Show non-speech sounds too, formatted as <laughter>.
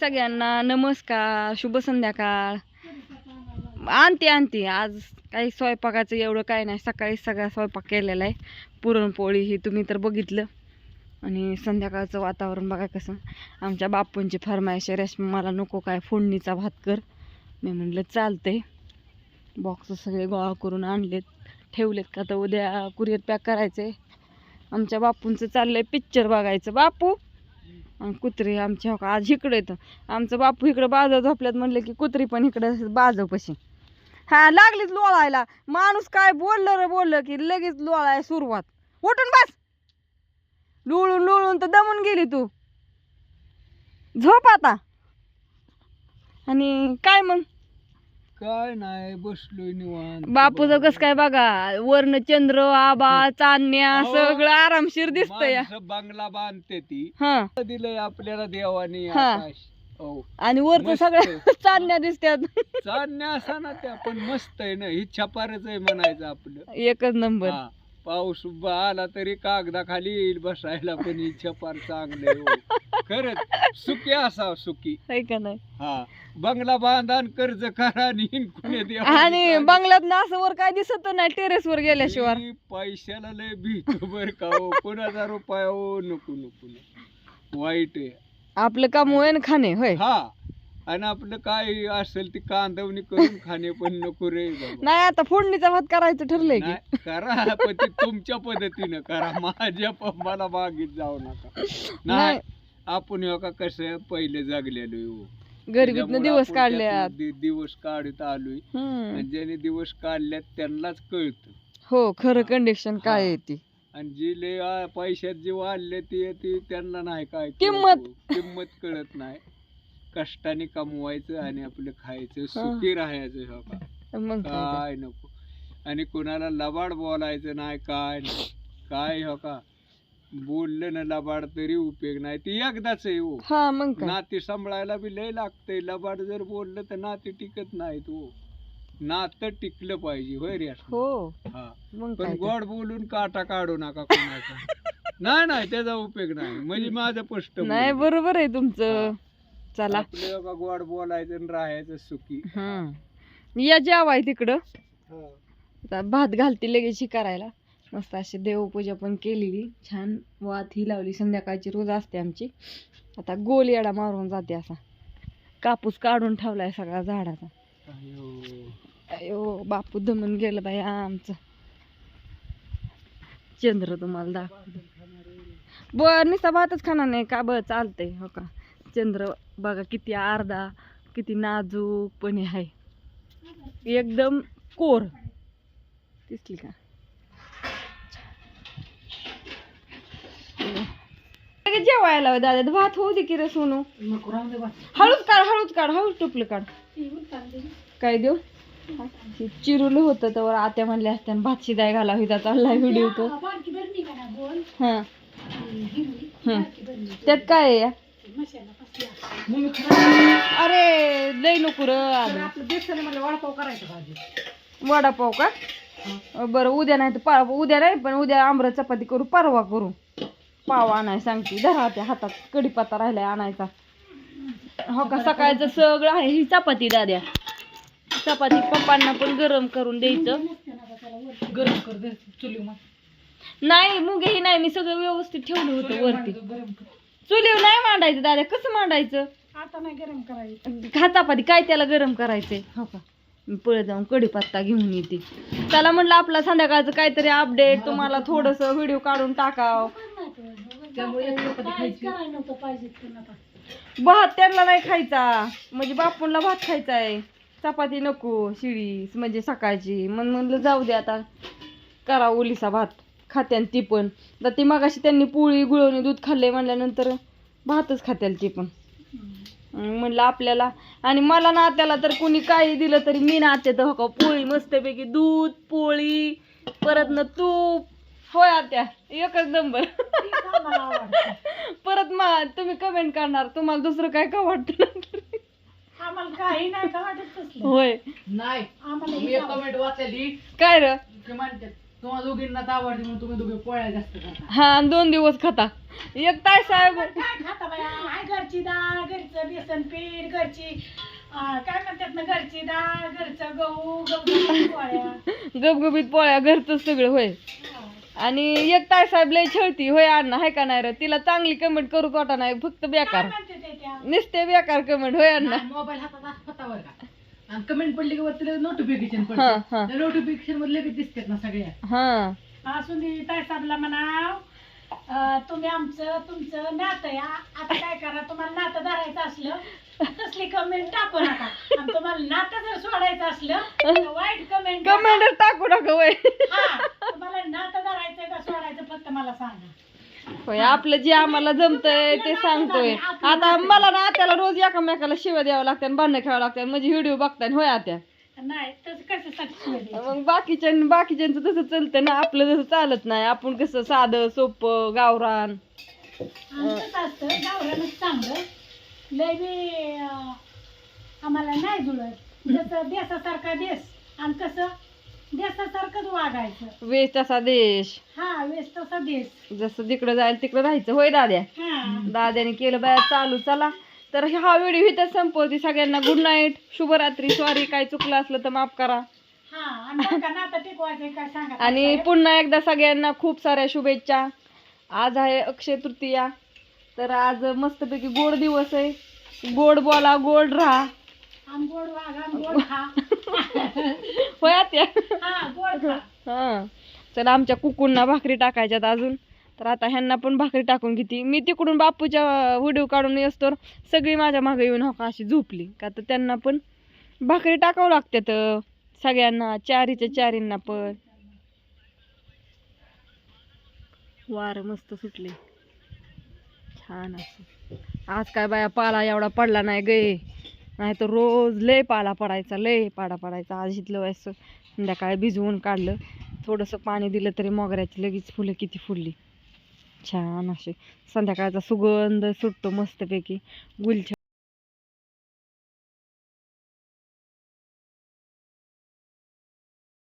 सगळ्यांना नमस्कार शुभ संध्याकाळ. आणते आणते आज काही स्वयंपाकाचं एवढं काय नाही. सकाळी सगळा स्वयंपाक केलेला आहे. पुरणपोळी ही तुम्ही तर बघितलं. आणि संध्याकाळचं वातावरण बघा कसं. आमच्या बापूंची फरमाईश रेशमी मला नको काय फोडणीचा भात कर. मी म्हणलं चालतंय. बॉक्स सगळे गोळा करून आणलेत. ठेवलेत का तर उद्या कुरिअर पॅक करायचे आमच्या बापूंचं चाललंय पिक्चर बघायचं. बापू! आणि कुत्री आमच्या हो का आज इकडे येतं. आमचं बापू इकडं बाजव झोपल्यात म्हणलं की कुत्री पण इकडं बाजवपाशी हा लागलीच लोळायला. माणूस काय बोललं रे बोललं की लगेच लोळाय सुरुवात. उठून बस! लुळून लुळून तर दमून गेली तू. झोप आता. आणि काय मग? काय नाही बसलोय निवांत बापूचं कसं काय बघा वर्ण चंद्र आबा चांदण्या सगळं आरामशीर दिसतंय माणसं बंगला बांधते ती हा दिलंय आपल्याला देवाने हा. आकाश हो आणि वरचं मस्त. सगळं <laughs> चांदण्या दिसत्यात चांदण्या असा ना त्या पण मस्त आहे ना ही छपारच आहे म्हणायचं आपलं एकच नंबर हा. पाऊस उभा आला तरी कागदाखाली येईल बसायला पण ही छपार चांगलं आहे, हो. खरंच सुखी असाव सुखी. आहे का नाही? हा. बंगला बांधा आणि कर्ज करा आणि कुणी. बंगल्यात ना असं वर काय दिसत नाही टेरेस वर गेल्याशिवाय. मी पैशाला लय भीतो बर का हो. कोणाचा रुपया हो? नको नको नको. वाईट आहे. आपलं काम होय ना खाणे होय. हा. आणि आपलं काय असेल ती कांदवणी करून खाणे पण नको रे बाबा. नाही आता फोडणीचा भात करायचं ठरलंय की. नाही, करा पण ते तुमच्या पद्धतीनं करा. माझ्या प- मला मागीत जाऊ नका. नाही. नाही आपण हो का कसं पहिले जगलेलो हो. गरिबीतनं दिवस काढल्यात दि- दिवस काढत आलोय. आणि ज्याने दिवस काढल्यात त्यांनाच कळतं हो खरं कंडिशन काय हा. आहे ती आणि जी आ- पैशात जे वाढले ते ते त्यांना नाही काय किंमत. हो. किंमत कळत नाही कष्टाने कमवायचं आणि आपलं खायचं. सुखी राहायचं हो काय नको आणि कोणाला लबाड बोलायचं नाही काय काय हो का बोललं ना लबाड तरी उपयोग नाही. ती एकदाच आहे हो. हा मग काय? नाती सांभाळायला बी लय लागतंय. लबाड जर बोललं तर नाती टिकत नाहीत हो. नातं टिकलं पाहिजे होय रे हो. हा. मग पण काय तर. गोड बोलून काटा काढू नका कोणाचा. <laughs> नाही नाही त्याचा उपयोग नाही. म्हणजे माझं स्पष्ट नाही. बरोबर आहे तुमचं. चला. आपलं बघा गोड बोलायचं आणि राहायचं सुखी. हम्म. या जेवाय तिकडं. आता भात घालते लगेच ही करायला मस्त अशी देवपूजा पण केलेली. छान वात ही लावली. संध्याकाळची रोज असते आमची. आता गोल येडा मारून जाते असा. कापूस काढून ठेवलाय सगळा झाडाचा. अयो. अयो बापू दमून गेलं बाई आमचं. चंद्र तुम्हाला दाखवतो. बर नुसता भातच खाणार नाही का? बर चालतंय हो का? चंद्र बघा किती अर्धा किती नाजूकपणे आहे. एकदम कोर. दिसली का? जेवायला लावा दादा भात होऊ दे की रे सोनू हळूच काढ हळूच काढ हळूच टुपलं काढ. काय देऊ? चिरुलं होतं तर आत्या म्हणल्या असत्या भात शिजाय घाला होता चाललाय व्हिडिओ तो. हा. हं. त्यात काय आहे या? अरे लय नको र वडापाव का? बरं उद्या नाही तर पा उद्या नाही पण उद्या आमरस चपाती करू परवा करू. पाव आणाय सांगते. धरा त्या हातात. कढीपत्ता राहिलाय आणायचा. हो का? सकाळचं सगळं आहे. ही चपाती दाद्या. चपाती पप्पांना पण गरम करून द्यायचं. गरम कर नाही मुगे ही नाही मी सगळं व्यवस्थित ठेवलं होतं वरती. चुलीवर नाही मांडायचं दादा कसं मांडायचं? आता नाही गरम करायचं. काय त्याला गरम करायचंय? हो का? मी पळत जाऊन कढीपत्ता घेऊन येते. त्याला म्हणलं आपला संध्याकाळचं काहीतरी अपडेट तुम्हाला थोडस व्हिडिओ काढून टाकाव. करायला नव्हतं पाहिजे पण? आता भात त्यांना नाही खायचा. म्हणजे बापूंला भात खायचा आहे चपाती नको शिळी म्हणजे सकाळची. मग म्हणलं जाऊ दे आता. करा ओलिसा भात. खात्यान ती पण. तर ती मगाशी त्यांनी पोळी गुळवणी दूध खाल्ले म्हणल्यानंतर भातच खात्याल ती पण. म्हणलं आपल्याला. आणि मला ना त्याला तर कोणी काही दिलं तरी मी ना आत्या हो का पोळी मस्तपैकी दूध पोळी परत न तूप. होय आत्या. एकच नंबर. आम्हाला <laughs> आवडतं. परत मा तुम्ही कमेंट करणार. तुम्हाला दुसरं काय का वाटतं आम्हाला काही नाही का वाटत तसलं? होय. आम्हाला हे आवडतं. काय र? म्हणतात तुम्हाला दोघींना आवडते म्हणून तुम्ही दोघे पोळ्या जास्त खाता. हा आणि दोन दिवस खाता. एक ताय साहेब काय खाता बाया? हाय घरची डाळ घरचं बेसन पीठ घरची अं, काय म्हणतात ना घरची डाळ घरचं गहू गहू पोळ्या. <laughs> गबगबीत पोळ्या घरचं सगळं होय. आणि एक ताय साहेब लय छळती होय अण्णा हाय का नाही रे? तिला चांगली कमेंट करू कोटा नाही? फक्त बेकार. नुसते बेकार कमेंट होय अण्णा. मोबाईल हातात का? आणि कमेंट पडली की वरती नोटिफिकेशन हा हा. पडते नोटिफिकेशनमध्ये लगेच दिसतात ना सगळ्या. हा. असून ताई साहेबला म्हणाव अं, तुम्ही आमचं तुमचं नातं या. आता काय करा तुम्हाला नातं धरायचं असलं तसली कमेंट टाकू नका. आणि तुम्हाला नातं जर सोडायचं असलं तर वाईट <laughs> कमेंट कमेंट टाकू. नका होय तुम्हाला नातं धरायचं फक्त मला सांगा. होय आपलं जे आम्हाला जमतंय ते सांगतोय. आता मला ना आत्याला रोज एकामेकाला शिव्या द्यावं लागतात भांडणं खेळावं लागतात म्हणजे व्हिडिओ बघताय होय आत्या? नाही तसं कसं मग बाकीच्या बाकीच्यांचं तसं चालतं ना आपलं तसं चालत नाही. आपण कसं साधं सोपं गावरान. आमचंच असतं गावरानच चांगलं. लय बी अं, आम्हाला नाही जुळत. जसं देशासारखा देश आणि कसं देशासारखंच वागायचं. वेश तसा देश. हा वेस तसा देश. जसं जिकडं जाईल तिकडं राहायचं. होय दाद्या? हा. दाद्याने केलं बाया चालू. चला. तर हा व्हिडिओ इथं संपवते सगळ्यांना. गुड नाईट शुभरात्री. सॉरी काय चुकलं असलं तर माफ करा. हा आणि बरं का नातं टिकवायचं काय सांगा. आणि पुन्हा एकदा सगळ्यांना खूप साऱ्या शुभेच्छा. आज आहे अक्षय तृतीया. तर आज मस्तपैकी गोड दिवस आहे. गोड बोला गोड राहा. वाघ खा. <laughs> होय आत्या. हा गोड खा. हा. चला आमच्या कुकुंना भाकरी टाकायच्यात अजून. तर आता ह्यांना पण भाकरी टाकून घेते. मी तिकडून बापूच्या व्हिडिओ काढून येस तर सगळी माझ्या मागे येऊन हो का अशी झोपली. का तर त्यांना पण भाकरी टाकावं लागतात सगळ्यांना चारीच्या चारींना पण. वार मस्त सुटले. छान असं. आज काय बाया पाला एवढा पडला नाही गे. नाही तर रोज लय पाला पडायचा लय पाडा पडायचा. आज इथलं व्हायचं संध्याकाळी भिजवून काढलं. थोडंसं पाणी दिलं तरी मोगऱ्याची लगेच फुलं किती फुलली. छान असे संध्याकाळचा सुगंध सुटतो मस्तपैकी. गुलछा